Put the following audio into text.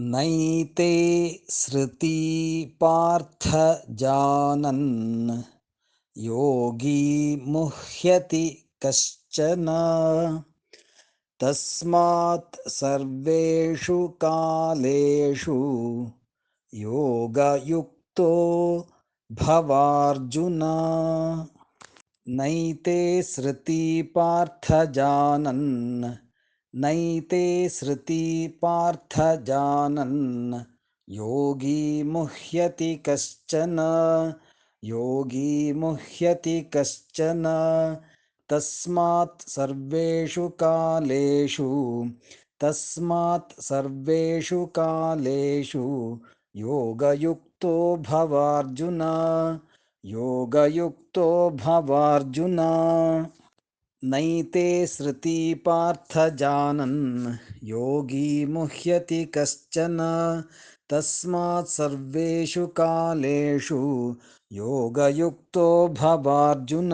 नैते सृती पार्थ जानन्। योगी मुह्यति कश्चन। तस्मात् सर्वेषु कालेषु योगयुक्तो भवार्जुन। नैते सृती पार्थ जानन् नैते सृती पार्थ जानन्। योगी मुह्यति कश्चन। योगी मुह्यति कश्चन। तस्मात् सर्वेषु कालेषु। तस्मात् सर्वेषु कालेषु। योगयुक्तो भवार्जुन। योगयुक्तो भवार्जुन नैते सृती पार्थ जानन् योगी मुह्यति कश्चन। तस्मात् सर्वेषु कालेषु योगयुक्तो भवार्जुन।